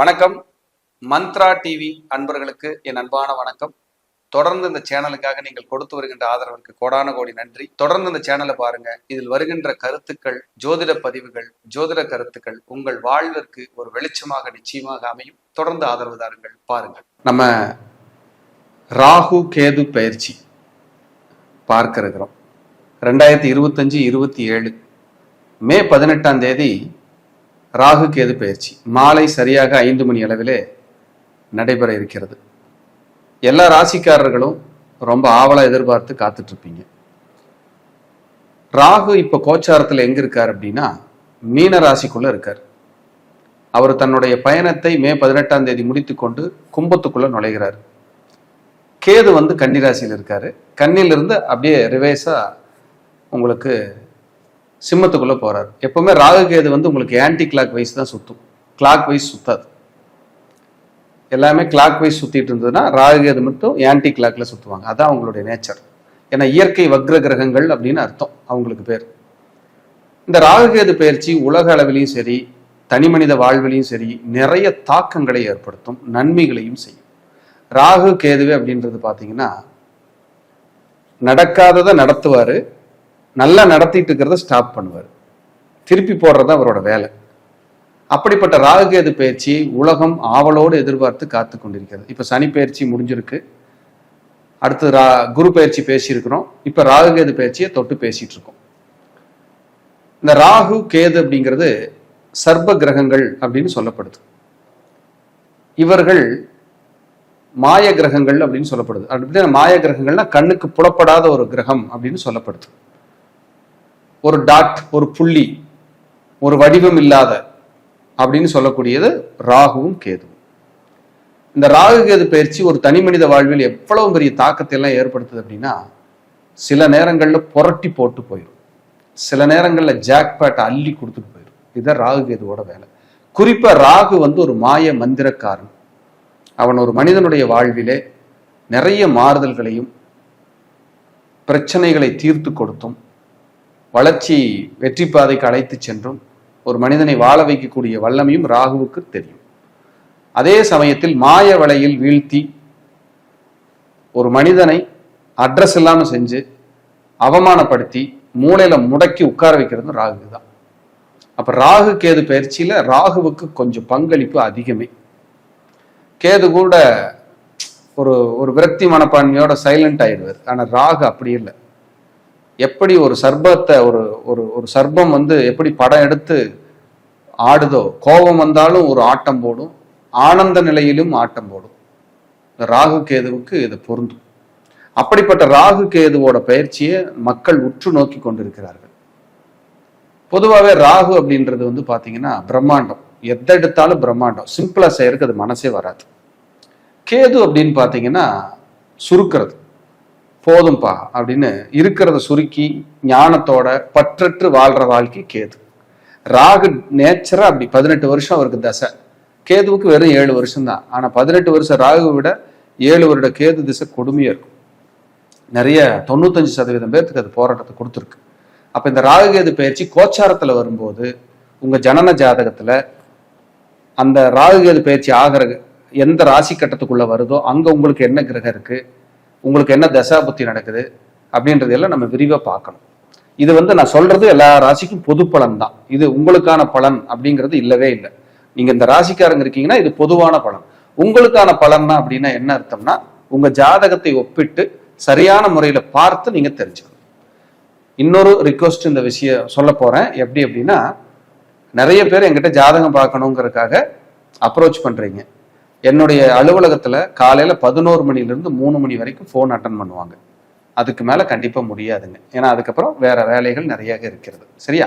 வணக்கம். மந்த்ரா டிவி அன்பர்களுக்கு என் அன்பான வணக்கம். தொடர்ந்து இந்த சேனலுக்காக நீங்கள் கொடுத்து வருகின்ற ஆதரவிற்கு கோடான கோடி நன்றி. தொடர்ந்து இந்த சேனலை பாருங்க. இதில் வருகின்ற கருத்துக்கள் ஜோதிட பதிவுகள் ஜோதிட கருத்துக்கள் உங்கள் வாழ்விற்கு ஒரு வெளிச்சமாக நிச்சயமாக அமையும். தொடர்ந்து ஆதரவு தாருங்கள். பாருங்கள். நம்ம ராகு கேது பயிற்சி பார்க்க இருக்கிறோம். ரெண்டாயிரத்தி இருபத்தஞ்சு இருபத்தி ஏழு மே பதினெட்டாம் தேதி ராகு கேது பயிற்சி மாலை சரியாக ஐந்து மணி அளவிலே நடைபெற இருக்கிறது. எல்லா ராசிக்காரர்களும் ரொம்ப ஆவலாக எதிர்பார்த்து காத்துட்ருப்பீங்க. ராகு இப்போ கோச்சாரத்தில் எங்கே இருக்கார் அப்படின்னா மீன ராசிக்குள்ளே இருக்கார். அவர் தன்னுடைய பயணத்தை மே பதினெட்டாம் தேதி முடித்துக்கொண்டு கும்பத்துக்குள்ளே நுழைகிறார். கேது வந்து கன்னிராசியில் இருக்கார். கன்னிலிருந்து அப்படியே ரிவேஸாக உங்களுக்கு சிம்மத்துக்குள்ள போறாரு. எப்பவுமே ராகு கேது வந்து உங்களுக்கு ஆன்டி கிளாக் வைஸ் தான் சுத்தும். கிளாக் வைஸ் சுத்தாது. எல்லாமே கிளாக் வைஸ் சுத்திட்டு இருந்ததுன்னா ராகு கேது மட்டும் ஆன்டி கிளாக்ல சுத்துவாங்க. அதான் அவங்களுடைய நேச்சர் ஏன்னா இயற்கை வக்ர கிரகங்கள் அப்படின்னு அர்த்தம். அவங்களுக்கு பேர். இந்த ராகுகேது பயிற்சி உலக அளவிலையும் சரி தனி மனித வாழ்விலையும் சரி நிறைய தாக்கங்களை ஏற்படுத்தும் நன்மைகளையும் செய்யும். ராகு கேதுவே அப்படின்றது பார்த்தீங்கன்னா நடக்காததை நடத்துவார் நல்லா நடத்திட்டு இருக்கிறத ஸ்டாப் பண்ணுவார். திருப்பி போடுறது அவரோட வேலை. அப்படிப்பட்ட ராகுகேது பயிற்சி உலகம் ஆவலோடு எதிர்பார்த்து காத்து கொண்டிருக்கிறது. இப்போ சனி பயிற்சி முடிஞ்சிருக்கு. அடுத்து ரா குரு பயிற்சி பேசியிருக்கிறோம். இப்போ ராகுகேது பயிற்சியை தொட்டு பேசிட்டு இருக்கோம் இந்த ராகு கேது அப்படிங்கிறது சர்ப கிரகங்கள் அப்படின்னு சொல்லப்படுது. இவர்கள் மாய கிரகங்கள் அப்படின்னு சொல்லப்படுது. அப்படின்னா மாய கிரகங்கள்னா கண்ணுக்கு புலப்படாத ஒரு கிரகம் அப்படின்னு சொல்லப்படுது. ஒரு டாட் ஒரு புள்ளி ஒரு வடிவம் இல்லாத அப்படின்னு சொல்லக்கூடியது ராகுவும் கேதுவும். இந்த ராகு கேது பயிற்சி ஒரு தனி மனித வாழ்வில் எவ்வளவு பெரிய தாக்கத்தை எல்லாம் ஏற்படுத்துது அப்படின்னா சில நேரங்களில் புரட்டி போட்டு போயிடும் சில நேரங்களில் ஜாக்பேட் அள்ளி கொடுத்துட்டு போயிடும் இதுதான் ராகு கேதுவோட வேலை. குறிப்பா ராகு வந்து ஒரு மாய மந்திரக்காரன். அவன் ஒரு மனிதனுடைய வாழ்விலே நிறைய மாறுதல்களையும் பிரச்சனைகளை தீர்த்து கொடுத்தும் வளர்ச்சி வெற்றி பாதைக்கு அழைத்து சென்றும். ஒரு மனிதனை வாழ வைக்கக்கூடிய வல்லமையும் ராகுவுக்கு தெரியும். அதே சமயத்தில் மாய வலையில் வீழ்த்தி ஒரு மனிதனை அட்ரஸ் இல்லாமல் செஞ்சு அவமானப்படுத்தி மூளையில முடக்கி உட்கார வைக்கிறது ராகு தான். அப்ப ராகு கேது பயிற்சியில ராகுவுக்கு கொஞ்சம் பங்களிப்பு அதிகமே. கேது கூட ஒரு ஒரு விரக்தி மனப்பான்மையோட சைலண்ட் ஆயிடுவார். ஆனா ராகு அப்படி இல்லை. எப்படி ஒரு சர்பத்தை ஒரு ஒரு ஒரு சர்பம் வந்து எப்படி படம் எடுத்து ஆடுதோ கோபம் வந்தாலும் ஒரு ஆட்டம் போடும் ஆனந்த நிலையிலும் ஆட்டம் போடும். இந்த ராகு கேதுவுக்கு இது பொருந்தும். அப்படிப்பட்ட ராகு கேதுவோட பயிற்சியை மக்கள் உற்று நோக்கி கொண்டிருக்கிறார்கள். பொதுவாகவே ராகு அப்படின்றது வந்து பார்த்தீங்கன்னா பிரம்மாண்டம். எதை எடுத்தாலும் பிரம்மாண்டம். சிம்பிளாக செய்யறதுக்கு அது மனசே வராது. கேது அப்படின்னு பார்த்தீங்கன்னா சுருக்கிறது. போதும்பா அப்படின்னு இருக்கிறத சுருக்கி ஞானத்தோட பற்றற்று வாழ்ற வாழ்க்கை கேது. ராகு நேச்சரா அப்படி பதினெட்டு வருஷம் அவருக்கு தசை. கேதுவுக்கு வெறும் ஏழு வருஷம் தான் ஆனா பதினெட்டு வருஷம் ராகுவை விட ஏழு வருட கேது திசை கொடுமையா இருக்கும். நிறைய தொண்ணூத்தஞ்சு சதவீதம் பேர்த்துக்கு அது போராட்டத்தை கொடுத்துருக்கு. அப்போ இந்த ராகுகேது பயிற்சி கோச்சாரத்துல வரும்போது உங்க ஜனன ஜாதகத்துல அந்த ராகுகேது பயிற்சி ஆகிற எந்த ராசி கட்டத்துக்குள்ள வருதோ அங்க உங்களுக்கு என்ன கிரகம் இருக்கு? உங்களுக்கு என்ன தசா புத்தி நடக்குது அப்படின்றதெல்லாம் நம்ம விரிவாக பார்க்கணும். இது வந்து நான் சொல்றது எல்லா ராசிக்கும் பொது பலன் தான் இது உங்களுக்கான பலன் அப்படிங்கிறது இல்லவே இல்லை. நீங்க இந்த ராசிக்காரங்க இருக்கீங்கன்னா இது பொதுவான பலன். உங்களுக்கான பலன்னா அப்படின்னா என்ன அர்த்தம்னா உங்க ஜாதகத்தை ஒப்பிட்டு சரியான முறையில பார்த்து நீங்க தெரிஞ்சுக்கணும். இன்னொரு ரிக்வஸ்ட் இந்த விஷயம் சொல்ல போறேன். எப்படி அப்படின்னா நிறைய பேர் எங்கிட்ட ஜாதகம் பார்க்கணுங்கிறதுக்காக அப்ரோச் பண்றீங்க. என்னுடைய அலுவலகத்துல காலையில பதினோரு மணில இருந்து மூணு மணி வரைக்கும் ஃபோன் அட்டன் பண்ணுவாங்க. அதுக்கு மேல கண்டிப்பா முடியாதுங்க. ஏன்னா அதுக்கப்புறம் வேற வேலைகள் நிறைய இருக்கிறது. சரியா?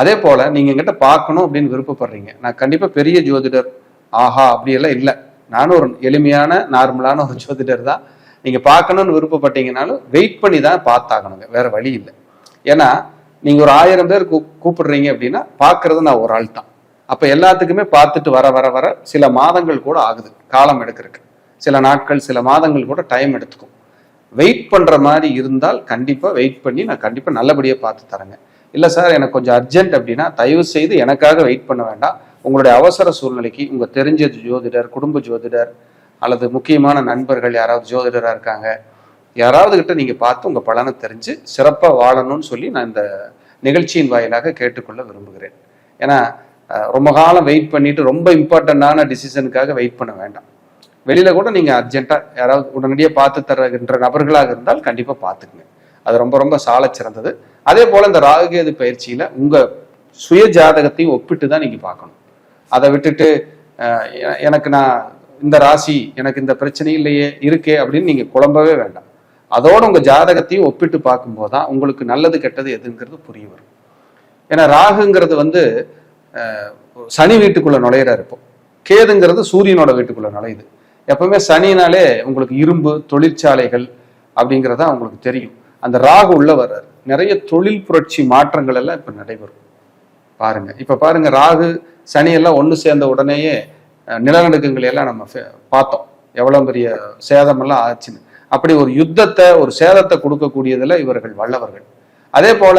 அதே போல நீங்க எங்கிட்ட பார்க்கணும் அப்படின்னு விருப்பப்படுறீங்க. நான் கண்டிப்பா பெரிய ஜோதிடர் ஆஹா அப்படியெல்லாம் இல்லை. நானும் ஒரு எளிமையான நார்மலான ஒரு ஜோதிடர் தான். நீங்க பார்க்கணும்னு விருப்பப்பட்டீங்கனாலும் வெயிட் பண்ணி தான் பார்த்தாகணுங்க. வேற வழி இல்லை. ஏன்னா நீங்க ஒரு ஆயிரம் பேர் கூ கூப்பிடுறீங்க அப்படின்னா பார்க்கறது நான் ஒரு ஆள் தான். அப்ப எல்லாத்துக்குமே பார்த்துட்டு வர வர வர சில மாதங்கள் கூட ஆகுது. காலம் எடுக்கிறதுக்கு. சில நாட்கள் சில மாதங்கள் கூட டைம் எடுத்துக்கும். வெயிட் பண்ற மாதிரி இருந்தால் கண்டிப்பா வெயிட் பண்ணி நான் கண்டிப்பா நல்லபடியா பார்த்து தரேங்க. இல்ல சார் எனக்கு கொஞ்சம் அர்ஜென்ட் அப்படின்னா தயவு செய்து எனக்காக வெயிட் பண்ண வேண்டாம். உங்களுடைய அவசர சூழ்நிலைக்கு உங்க தெரிஞ்ச ஜோதிடர் குடும்ப ஜோதிடர் அல்லது முக்கியமான நண்பர்கள் யாராவது ஜோதிடரா இருக்காங்க யாராவது கிட்ட நீங்க பார்த்து உங்க பலனை தெரிஞ்சு சிறப்பாக வாழணும்னு சொல்லி நான் இந்த நிகழ்ச்சியின் வாயிலாக கேட்டுக்கொள்ள விரும்புகிறேன். ஏன்னா ரொம்ப காலம் வெயிட் பண்ணிட்டு ரொம்ப இம்பார்ட்டண்டான டிசிஷனுக்காக வெயிட் பண்ண வேண்டாம். வெளியில கூட நீங்க அர்ஜென்ட்டா யாராவது உடனடியாக பார்த்து தருகின்ற நபர்களாக இருந்தால் கண்டிப்பா பார்த்துக்குங்க. அது ரொம்ப ரொம்ப சாலச் சிறந்தது. அதே போல இந்த ராகுகேது பயிற்சியில உங்க சுய ஜாதகத்தையும் ஒப்பிட்டு தான் நீங்க பார்க்கணும். அதை விட்டுட்டு எனக்கு நான் இந்த ராசி எனக்கு இந்த பிரச்சனை இல்லையே இருக்கே அப்படின்னு நீங்க குழம்பவே வேண்டாம். அதோட உங்க ஜாதகத்தையும் ஒப்பிட்டு பார்க்கும்போது தான் உங்களுக்கு நல்லது கெட்டது எதுங்கிறது புரிய வரும். ஏன்னா ராகுங்கிறது வந்து சனி வீட்டுக்குள்ள நுழையிறாரு இப்போ கேதுங்கிறது சூரியனோட வீட்டுக்குள்ள நுழையுது. எப்பவுமே சனினாலே உங்களுக்கு இரும்பு தொழிற்சாலைகள் அப்படிங்கிறதா உங்களுக்கு தெரியும். அந்த ராகு உள்ள வர்றாரு. நிறைய தொழில் புரட்சி மாற்றங்கள் எல்லாம் இப்ப நடைபெறும். பாருங்க. இப்ப பாருங்க ராகு சனி எல்லாம் ஒன்று சேர்ந்த உடனேயே நிலநடுக்கங்கள் நிலநடுக்கங்களை எல்லாம் நம்ம பார்த்தோம். எவ்வளவு பெரிய சேதமெல்லாம் ஆச்சுன்னு. அப்படி ஒரு யுத்தத்தை ஒரு சேதத்தை கொடுக்கக்கூடியதுல இவர்கள் வல்லவர்கள். அதே போல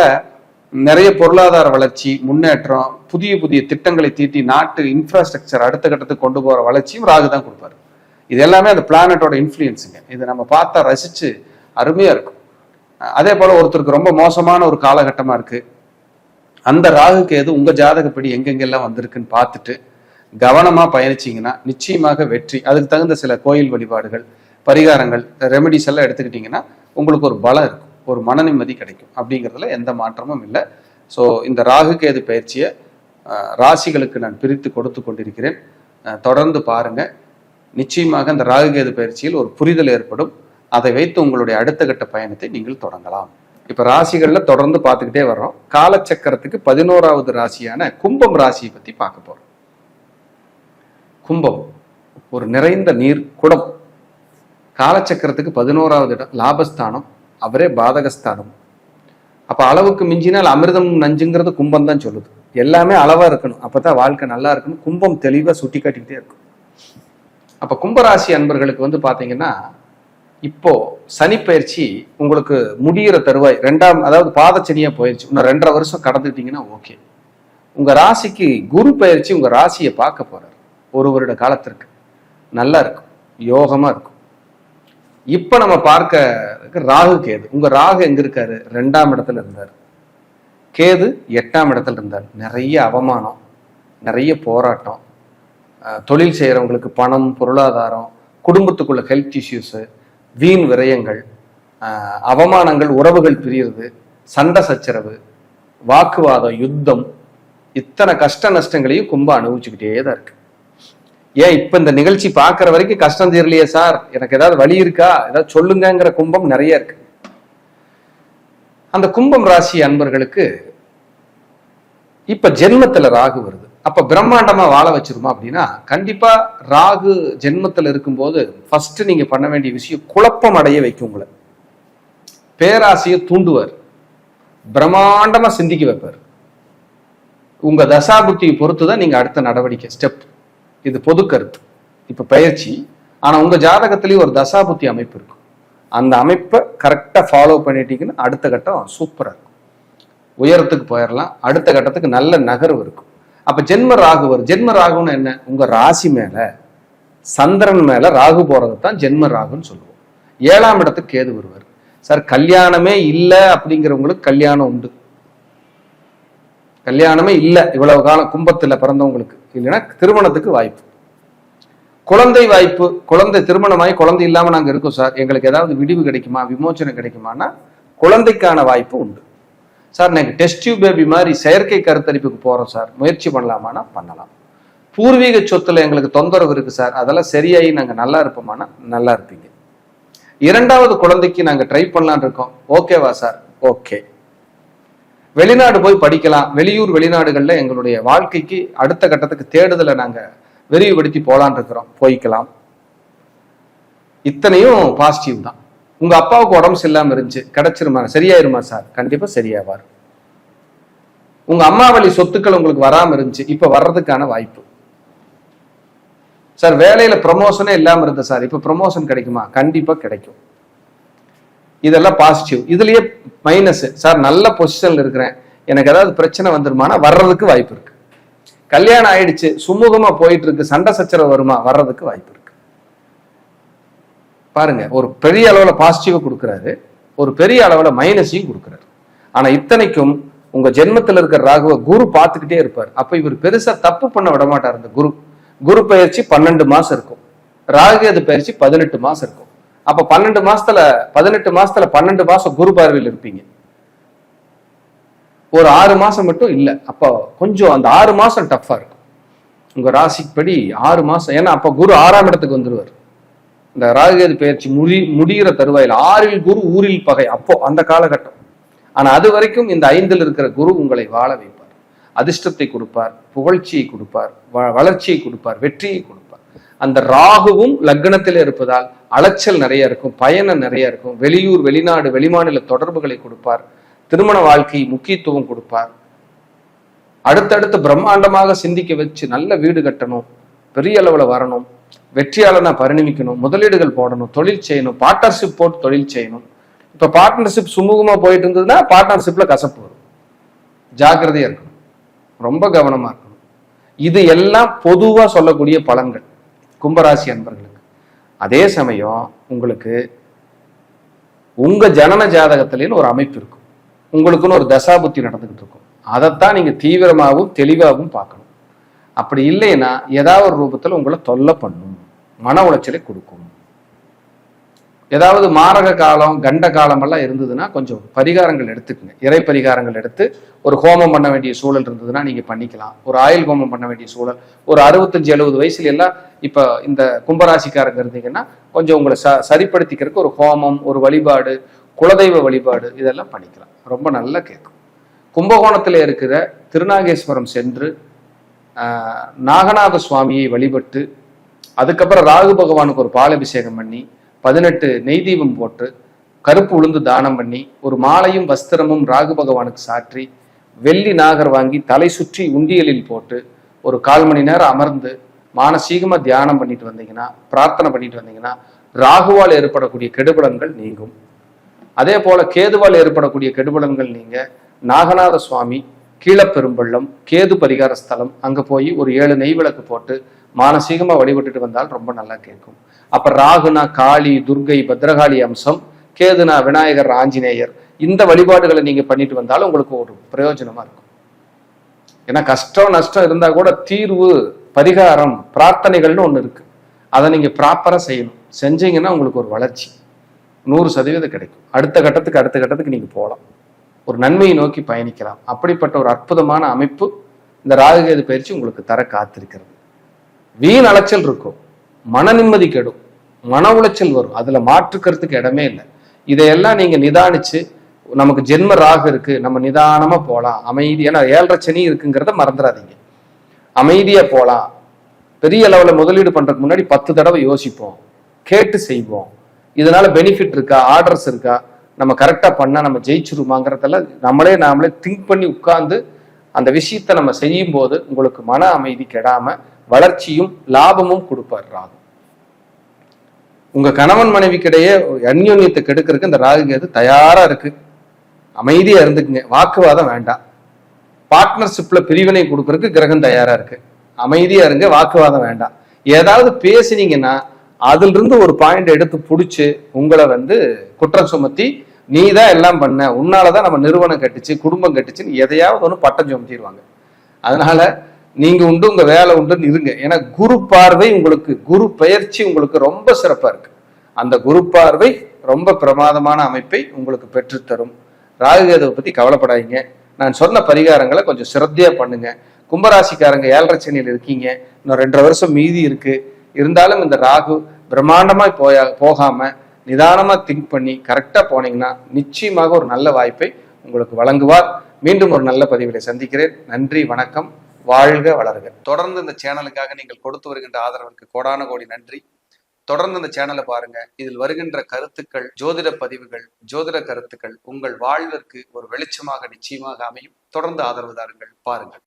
நிறைய பொருளாதார வளர்ச்சி முன்னேற்றம் புதிய புதிய திட்டங்களை தீட்டி நாட்டு இன்ஃப்ராஸ்ட்ரக்சர் அடுத்த கட்டத்துக்கு கொண்டு போகிற வளர்ச்சியும் ராகு தான் கொடுப்பாரு. இது எல்லாமே அந்த பிளானட்டோட இன்ஃப்ளூயன்ஸுங்க இதை நம்ம பார்த்தா ரசித்து அருமையாக இருக்கும். அதே போல் ஒருத்தருக்கு ரொம்ப மோசமான ஒரு காலகட்டமாக இருக்குது அந்த ராகுக்கு எது உங்கள் ஜாதகப்படி எங்கெங்கெல்லாம் வந்திருக்குன்னு பார்த்துட்டு கவனமாக பயணிச்சிங்கன்னா நிச்சயமாக வெற்றி. அதுக்கு தகுந்த சில கோயில் வழிபாடுகள் பரிகாரங்கள் ரெமெடிஸ் எல்லாம் எடுத்துக்கிட்டிங்கன்னா உங்களுக்கு ஒரு பலம் இருக்கும். ஒரு மன நிம்மதி கிடைக்கும். அப்படிங்கிறதுல எந்த மாற்றமும் இல்லை. ஸோ இந்த ராகு கேது பயிற்சியை ராசிகளுக்கு நான் பிரித்து கொடுத்து கொண்டிருக்கிறேன். தொடர்ந்து பாருங்க. நிச்சயமாக இந்த ராகுகேது பயிற்சியில் ஒரு புரிதல் ஏற்படும். அதை வைத்து உங்களுடைய அடுத்த கட்ட பயணத்தை நீங்கள் தொடங்கலாம். இப்ப ராசிகள்ல தொடர்ந்து பார்த்துக்கிட்டே வர்றோம். காலச்சக்கரத்துக்கு பதினோராவது ராசியான கும்பம் ராசியை பத்தி பார்க்க போறோம். கும்பம் ஒரு நிறைந்த நீர் குடம். காலச்சக்கரத்துக்கு பதினோராவது இடம் லாபஸ்தானம் அவரே பாதகஸ்தானம். அப்ப அளவுக்கு மிஞ்சினால் அமிர்தம் நஞ்சுங்கிறது கும்பம் தான் சொல்லுது. எல்லாமே அளவா இருக்கணும். அப்பதான் வாழ்க்கை நல்லா இருக்கணும். கும்பம் தெளிவா சுட்டி காட்டிக்கிட்டே இருக்கும் அப்ப கும்பராசி அன்பர்களுக்கு வந்து பாத்தீங்கன்னா இப்போ சனி பயிற்சி உங்களுக்கு முடியிற தருவாய். ரெண்டாம் அதாவது பாதச்சனியா போயிடுச்சு இன்னும் ரெண்டரை வருஷம் கடந்துட்டீங்கன்னா ஓகே. உங்க ராசிக்கு குரு பயிற்சி உங்க ராசியை பார்க்க போறார். ஒரு வருட காலத்திற்கு. நல்லா இருக்கும். யோகமா இருக்கும். இப்ப நம்ம பார்க்க ராகு கேது. உங்க ராகு எங்க இருக்காரு? ரெண்டாம் இடத்துல இருந்தார். கேது எட்டாம் இடத்துல இருந்தார். நிறைய அவமானம் நிறைய போராட்டம். தொழில் செய்கிறவங்களுக்கு பணம் பொருளாதாரம் குடும்பத்துக்குள்ள ஹெல்த் இஷ்யூஸு வீண் விரயங்கள் அவமானங்கள் உறவுகள் பிரியிறது சண்டை சச்சரவு வாக்குவாதம் யுத்தம் இத்தனை கஷ்ட நஷ்டங்களையும் கும்ப அனுபவிச்சுக்கிட்டே தான் இருக்கு. ஏன் இப்ப இந்த நிகழ்ச்சி பார்க்குற வரைக்கும் கஷ்டம் தெரியலையே சார்? எனக்கு ஏதாவது வழி இருக்கா? ஏதாவது சொல்லுங்கங்கிற கும்பம் நிறைய இருக்கு. அந்த கும்பம் ராசி அன்பர்களுக்கு இப்ப ஜென்மத்துல ராகு வருது. அப்ப பிரம்மாண்டமா வாழ வச்சிருமா அப்படின்னா கண்டிப்பா ராகு ஜென்மத்துல இருக்கும்போது ஃபர்ஸ்ட் நீங்க பண்ண வேண்டிய விஷயம் குழப்பம் அடைய வைக்கும் உங்களை. பேராசையை தூண்டுவார். பிரம்மாண்டமா சிந்திக்க வைப்பார். உங்க தசாபுத்தியை பொறுத்து தான் நீங்க அடுத்த நடவடிக்கை ஸ்டெப் இது பொது கருத்து. இப்ப பயிற்சி. ஆனா உங்க ஜாதகத்திலேயே ஒரு தசாபுத்தி அமைப்பு இருக்கும். அந்த அமைப்பை கரெக்டாக ஃபாலோ பண்ணிட்டீங்கன்னா அடுத்த கட்டம் சூப்பராக இருக்கும். உயரத்துக்கு போயிடலாம் அடுத்த கட்டத்துக்கு நல்ல நகர்வு இருக்கும். அப்போ ஜென்ம ராகு வரும். ஜென்ம ராகுன்னு என்ன? உங்கள் ராசி மேலே சந்திரன் மேலே ராகு போகிறது தான் ஜென்ம ராகுன்னு சொல்லுவோம். ஏழாம் இடத்துக்கு கேது வருவார். சார் கல்யாணமே இல்லை அப்படிங்கிறவங்களுக்கு கல்யாணம் உண்டு. கல்யாணமே இல்லை. இவ்வளவு காலம் கும்பத்தில் பிறந்தவங்களுக்கு இல்லைன்னா திருமணத்துக்கு வாய்ப்பு. குழந்தை வாய்ப்பு குழந்தை திருமணமாகி குழந்தை இல்லாமல் நாங்கள் இருக்கோம் சார். எங்களுக்கு ஏதாவது விடிவு கிடைக்குமா விமோச்சனம் கிடைக்குமானா குழந்தைக்கான வாய்ப்பு உண்டு. சார் எனக்கு டெஸ்ட் டியூப் பேபி மாதிரி செயற்கை கருத்தரிப்புக்கு போகிறோம் சார். முயற்சி பண்ணலாமானா பண்ணலாம். பூர்வீக சொத்துல எங்களுக்கு தொந்தரவு இருக்குது சார். அதெல்லாம் சரியாகி நாங்கள் நல்லா இருப்போமானா நல்லா இருப்பீங்க. இரண்டாவது குழந்தைக்கு நாங்கள் ட்ரை பண்ணலான் இருக்கோம். ஓகேவா சார்? ஓகே வெளிநாடு போய் படிக்கலாம். வெளியூர் வெளிநாடுகளில் எங்களுடைய வாழ்க்கைக்கு அடுத்த கட்டத்துக்கு தேடுதலை நாங்கள் விரிவுபடுத்தி போலான் இருக்கிறோம் போய்க்கலாம். இத்தனையும் பாசிட்டிவ் தான். உங்க அப்பாவுக்கு உடம்பு சரியில்லாம இருந்துச்சு. கிடைச்சிருமா? சரியாயிருமா சார்? கண்டிப்பா சரியாவார். உங்க அம்மா வழி சொத்துக்கள் உங்களுக்கு வராம இருந்துச்சு. இப்ப வர்றதுக்கான வாய்ப்பு. சார் வேலையில ப்ரமோஷனே இல்லாம இருந்த சார். இப்ப ப்ரமோஷன் கிடைக்குமா? கண்டிப்பா கிடைக்கும். இதெல்லாம் பாசிட்டிவ் இதுலயே மைனஸ் சார் நல்ல பொசிஷன்ல இருக்கிறேன். எனக்கு ஏதாவது பிரச்சனை வந்துருமானா வர்றதுக்கு வாய்ப்பு இருக்கு. கல்யாணம் ஆயிடுச்சு சுமூகமா போயிட்டு இருக்கு சண்டை சச்சரவு வருமா வர்றதுக்கு வாய்ப்பு இருக்கு. பாருங்க ஒரு பெரிய அளவுல பாசிட்டிவா கொடுக்குறாரு ஒரு பெரிய அளவுல மைனஸையும் கொடுக்குறாரு. ஆனா இத்தனைக்கும் உங்க ஜென்மத்தில் இருக்கிற ராகுவ குரு பார்த்துக்கிட்டே இருப்பார். அப்ப இவர் பெருசா தப்பு பண்ண விட மாட்டார் இந்த குரு. குரு பயிற்சி பன்னெண்டு மாசம் இருக்கும். ராகுகேது பயிற்சி பதினெட்டு மாசம் இருக்கும். அப்ப பன்னெண்டு மாசத்துல பதினெட்டு மாசத்துல பன்னெண்டு மாசம் குரு பார்வையில் இருப்பீங்க. ஒரு ஆறு மாசம் மட்டும் இல்ல. அப்போ கொஞ்சம் அந்த ஆறு மாசம் டஃப்பா இருக்கும். உங்க ராசிப்படி ஆறு மாசம். ஏன்னா அப்ப குரு ஆறாம் இடத்துக்கு வந்துருவார். இந்த ராகுகேது பயிற்சி முடி முடிகிற தருவாயில் ஆறில் குரு ஊரில் பகை. அப்போ அந்த காலகட்டம். ஆனா அது வரைக்கும் இந்த ஐந்தில் இருக்கிற குரு உங்களை வாழ வைப்பார். அதிர்ஷ்டத்தை கொடுப்பார் புகழ்ச்சியை கொடுப்பார் வ- வளர்ச்சியை கொடுப்பார் வெற்றியை கொடுப்பார். அந்த ராகுவும் லக்னத்தில் இருப்பதால் அலைச்சல் நிறைய இருக்கும் பயணம் நிறைய இருக்கும் வெளியூர் வெளிநாடு வெளிமாநில தொடர்புகளை கொடுப்பார். திருமண வாழ்க்கை முக்கியத்துவம் கொடுப்பார். அடுத்தடுத்து பிரம்மாண்டமாக சிந்திக்க வச்சு நல்ல வீடு கட்டணும் பெரிய அளவில் வரணும் வெற்றியாளனா பரிணமிக்கணும் முதலீடுகள் போடணும் தொழில் செய்யணும் பார்ட்னர்ஷிப் போட்டு தொழில் செய்யணும். இப்ப பார்ட்னர்ஷிப் சுமூகமா போயிட்டு இருந்ததுன்னா பார்ட்னர்ஷிப்ல கசப்பு வரும். ஜாக்கிரதையா இருக்கணும். ரொம்ப கவனமா இருக்கணும். இது எல்லாம் பொதுவா சொல்லக்கூடிய பலன்கள். கும்பராசி அன்பர்களுக்கு. அதே சமயம் உங்களுக்கு உங்க ஜனன ஜாதகத்திலேன்னு ஒரு அமைப்பு இருக்கும். உங்களுக்குன்னு ஒரு தசாபுத்தி நடந்துகிட்டு இருக்கும் அதைத்தான் நீங்க தீவிரமாகவும் தெளிவாகவும் பார்க்கணும். அப்படி இல்லைன்னா ஏதாவது ஒரு ரூபத்துல உங்களை தொல்லை பண்ணும். மன உளைச்சலை கொடுக்கும். ஏதாவது மாரக காலம் கண்ட காலம் எல்லாம் இருந்ததுன்னா கொஞ்சம் பரிகாரங்கள் எடுத்துக்கங்க. இறை பரிகாரங்கள் எடுத்து ஒரு ஹோமம் பண்ண வேண்டிய சூழல் இருந்ததுன்னா நீங்க பண்ணிக்கலாம். ஒரு ஆயுள் ஹோமம் பண்ண வேண்டிய சூழல். ஒரு அறுபத்தஞ்சு எழுபது வயசுல எல்லாம் இப்ப இந்த கும்பராசிக்காரங்க இருந்தீங்கன்னா கொஞ்சம் உங்களை ச சரிப்படுத்திக்கிறதுக்கு ஒரு ஹோமம் ஒரு வழிபாடு குலதெய்வ வழிபாடு இதெல்லாம் பண்ணிக்கலாம். ரொம்ப நல்லா கேட்கும் கும்பகோணத்தில் இருக்கிற திருநாகேஸ்வரம் சென்று நாகநாத சுவாமியை வழிபட்டு அதுக்கப்புறம் ராகு பகவானுக்கு ஒரு பாலபிஷேகம் பண்ணி பதினெட்டு நெய் தீபம் போட்டு கருப்பு உளுந்து தானம் பண்ணி ஒரு மாலையும் வஸ்திரமும் ராகு பகவானுக்கு சாற்றி வெள்ளி நாகர் வாங்கி தலை சுற்றி உண்டியலில் போட்டு ஒரு கால் மணி நேரம் அமர்ந்து மானசீகமாக தியானம் பண்ணிட்டு வந்தீங்கன்னா பிரார்த்தனை பண்ணிட்டு வந்தீங்கன்னா ராகுவால் ஏற்படக்கூடிய கெடுபடங்கள் நீங்கும். அதே போல கேதுவால் ஏற்படக்கூடிய கெடுபலன்கள் நீங்க நாகநாத சுவாமி கீழப்பெரும்பள்ளம் கேது பரிகார ஸ்தலம் அங்க போய் ஒரு ஏழு நெய் விளக்கு போட்டு மானசீகமா வழிபட்டுட்டு வந்தால் ரொம்ப நல்லா கேட்கும். அப்ப ராகுனா காளி துர்கை பத்ரகாளி அம்சம் கேதுனா விநாயகர் ஆஞ்சநேயர் இந்த வழிபாடுகளை நீங்க பண்ணிட்டு வந்தாலும் உங்களுக்கு ஒரு பிரயோஜனமா இருக்கும். ஏன்னா கஷ்டம் நஷ்டம் இருந்தா கூட தீர்வு பரிகாரம் பிரார்த்தனைகள்னு ஒண்ணு இருக்கு. அதை நீங்க ப்ராப்பரா செய்யணும். செஞ்சீங்கன்னா உங்களுக்கு ஒரு வளர்ச்சி. நூறு சதவீதம் கிடைக்கும். அடுத்த கட்டத்துக்கு அடுத்த கட்டத்துக்கு நீங்க போகலாம். ஒரு நன்மையை நோக்கி பயணிக்கலாம். அப்படிப்பட்ட ஒரு அற்புதமான அமைப்பு இந்த ராகுகேது பயிற்சி உங்களுக்கு தர காத்திருக்கிறது. வீண் அலைச்சல் இருக்கும். மன நிம்மதி கெடும். மன உளைச்சல் வரும். அதுல மாற்றுக்கிறதுக்கு இடமே இல்லை. இதையெல்லாம் நீங்க நிதானிச்சு நமக்கு ஜென்ம ராகு இருக்கு நம்ம நிதானமா போகலாம். அமைதி ஏன்னா ஏழரை சனி இருக்குங்கிறத மறந்துடாதீங்க. அமைதியா போகலாம். பெரிய அளவில் முதலீடு பண்றதுக்கு முன்னாடி பத்து தடவை யோசிப்போம். கேட்டு செய்வோம். இதனால பெனிஃபிட் இருக்கா? ஆர்டர்ஸ் இருக்கா? நம்ம கரெக்டாக பண்ணால் நம்ம ஜெயிச்சிருமாங்கிறதெல்லாம் நம்மளே நாமளே திங்க் பண்ணி உட்கார்ந்து அந்த விஷயத்தை நம்ம செய்யும் போது உங்களுக்கு மன அமைதி கெடாமல் வளர்ச்சியும் லாபமும் கொடுப்பார் ராகு. உங்க கணவன் மனைவிக்கிடையே அந்யோன்யத்தை கெடுக்கிறதுக்கு இந்த ராகு கேது தயாரா இருக்கு. அமைதியா இருந்துக்குங்க. வாக்குவாதம் வேண்டாம். பார்ட்னர்ஷிப்ல பிரிவினை கொடுக்கறதுக்கு கிரகம் தயாரா இருக்கு. அமைதியா இருங்க. வாக்குவாதம் வேண்டாம். ஏதாவது பேசினீங்கன்னா அதுல இருந்து ஒரு பாயிண்ட் எடுத்து பிடிச்சி உங்களை வந்து குற்றம் சுமத்தி நீ தான் எல்லாம் பண்ண உன்னாலதான் நம்ம நிறுவனம் கட்டுச்சு குடும்பம் கட்டுச்சுன்னு எதையாவது ஒன்று பட்டம் சுமத்திடுவாங்க. அதனால நீங்க உண்டு உங்க வேலை உண்டுன்னு இருங்க. ஏன்னா குரு பார்வை உங்களுக்கு குரு பயிற்சி உங்களுக்கு ரொம்ப சிறப்பா இருக்கு. அந்த குரு பார்வை ரொம்ப பிரமாதமான அமைப்பை உங்களுக்கு பெற்றுத்தரும். ராகுகேதுவை பத்தி கவலைப்படாதீங்க. நான் சொன்ன பரிகாரங்களை கொஞ்சம் சிரத்தையா பண்ணுங்க. கும்பராசிக்காரங்க ஏழரை சனியில் இருக்கீங்க. இன்னும் ரெண்டரை வருஷம் மீதி இருக்குது இருந்தாலும் இந்த ராகு பிரம்மாண்டமாய் போயா போகாம நிதானமா திங்க் பண்ணி கரெக்டா போனீங்கன்னா நிச்சயமாக ஒரு நல்ல வாய்ப்பை உங்களுக்கு வழங்குவார். மீண்டும் ஒரு நல்ல பதிவிலை சந்திக்கிறேன். நன்றி வணக்கம். வாழ்க வளர்க. தொடர்ந்து இந்த சேனலுக்காக நீங்கள் கொடுத்து வருகின்ற ஆதரவிற்கு கோடான கோடி நன்றி. தொடர்ந்து இந்த சேனலை பாருங்க. இதில் வருகின்ற கருத்துக்கள் ஜோதிட பதிவுகள் ஜோதிட கருத்துக்கள் உங்கள் வாழ்விற்கு ஒரு வெளிச்சமாக நிச்சயமாக அமையும். தொடர்ந்து ஆதரவு தாருங்கள். பாருங்கள்.